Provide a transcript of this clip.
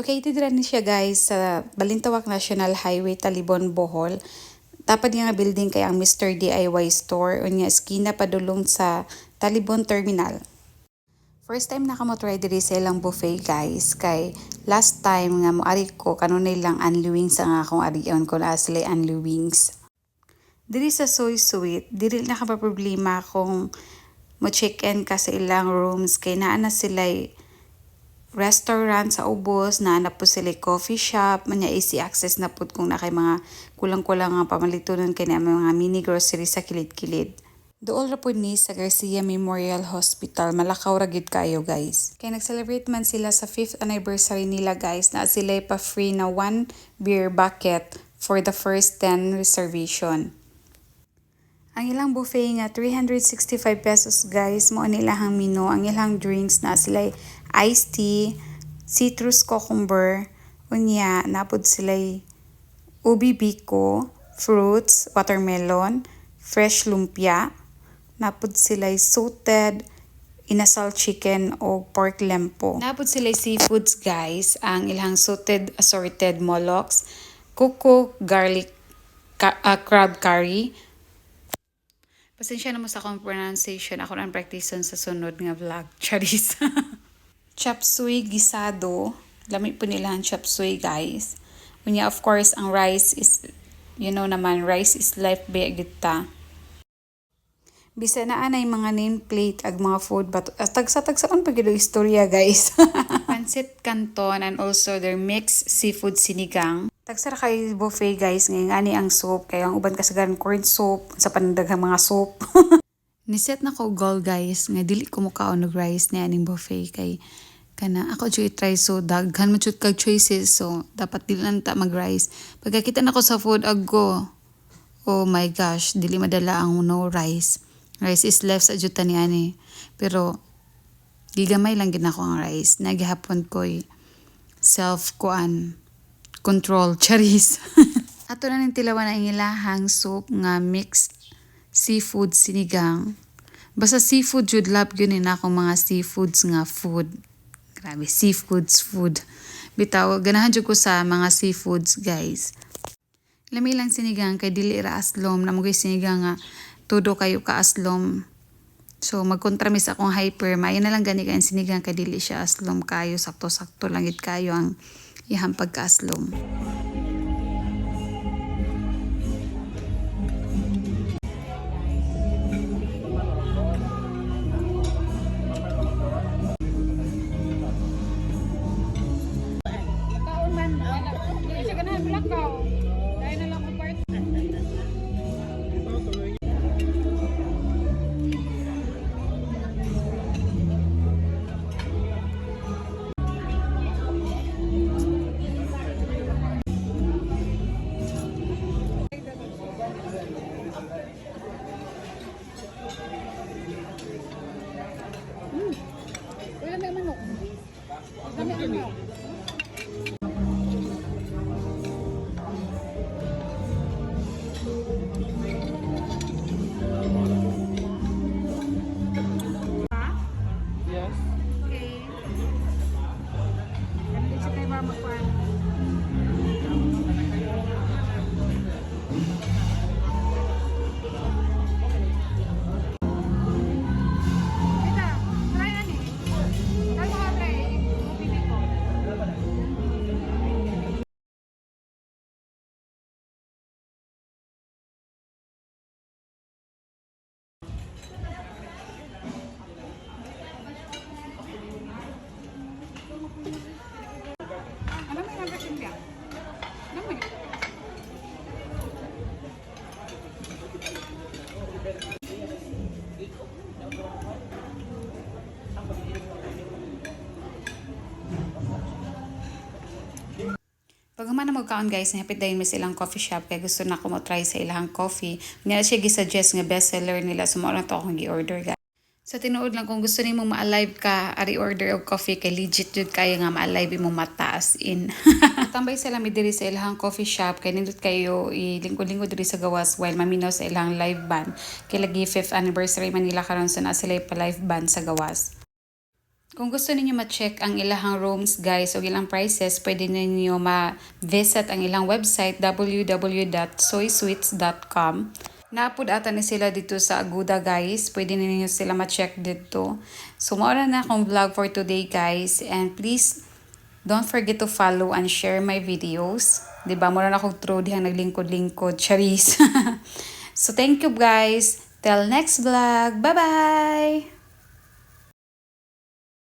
Located rin siya guys sa Balintawak National Highway, Talibon, Bohol. Tapad nga building kay ang Mr. DIY Store o nga eskina padulong sa Talibon Terminal. First time na kamo try diri sa ilang buffet guys kay last time nga mo ari ko kanunay lang unli wings ang akong arion ko na sila unli wings. Diri sa Soy Sweet, diri na ka problema kung mo check-in ka sa ilang rooms kay naa na sila restaurant sa ubos, na po sila coffee shop, manya easy access na po kung na kay mga kulang-kulang nga pamalitunan kay na mga mini grocery sa kilid-kilid. Dool ra po ni sa Garcia Memorial Hospital, malakaw ra gid kayo guys. Kay nag-celebrate man sila sa 5th anniversary nila guys, na sila pa free na one beer bucket for the first 10 reservation. Ang ilang buffet nga 365 pesos guys. Mo ang menu ang ilang drinks na sila iced tea, citrus cucumber, unya napod sila ubi biko, fruits, watermelon, fresh lumpia, napod sila salted inasal chicken o pork lempo. Napod sila seafoods guys, ang ilang salted assorted moloks, kuko garlic ka- ah, crab curry, Pasensya na mo sa akong pronunciation. Ako nang practice sa sunod nga vlog. Charis. chop suey gisado. Lamig po nila ang chop suey guys. Unya of course ang rice is you know naman rice is life ba kita. Bisa na anay mga nameplate ag mga food but uh, tagsa-tagsaon pa gid istorya guys. Pancit canton and also their mixed seafood sinigang. Tagsara kay buffet guys ngayon ani ang soup kaya ang uban kasagaran corn soup sa pandaghang mga soup. Niset na ko goal guys nga dili ko mukaon og rice ni aning buffet kay kana ako jud try so daghan man jud kag choices so dapat dili lang ta mag rice. Pagkakita nako sa food aggo oh my gosh dili madala ang no rice. Rice is left sa jud ni ani. Pero gigamay lang gid ang rice. Nagihapon ko'y self kuan control charis. Ato na ning tilawan ang ilahang soup nga mixed seafood sinigang. Basta seafood jud love gyud ni akong mga seafoods nga food. Grabe, seafoods food. Bitaw, ganahan jud ko sa mga seafoods, guys. Lami lang sinigang kay dili ra aslom na mugay sinigang nga todo kayo ka aslom. So magkontramis akong hyper, mayo na lang gani kay sinigang kay dili siya aslom kayo, sakto-sakto lang gid kayo ang ihang pagkaaslom. Dahil na lang Pag humana mo kaon guys, nahapit dahil may silang coffee shop kaya gusto na ko mo try sa ilang coffee. Nga siya gisuggest nga bestseller nila so mao lang to akong gi-order guys. Sa tinuod lang kung gusto nimo ma-alive ka, ari order og coffee kay legit jud kayo nga ma-alive mo mataas in. Tambay sila mi diri sa ilang coffee shop kay nindot kayo ilingkod-lingkod diri sa gawas while maminaw sa ilang live band. Kay lagi 5th anniversary man nila karon sa na sila pa live band sa gawas. Kung gusto ninyo ma-check ang ilahang rooms guys o ilang prices, pwede ninyo ma-visit ang ilang website www.soysweets.com. Naapod ata ni sila dito sa Aguda guys. Pwede ninyo sila ma-check dito. So, maura na akong vlog for today guys. And please, don't forget to follow and share my videos. 'Di ba Mura na akong true dihang naglingkod-lingkod. Charis. so, thank you guys. Till next vlog. Bye-bye!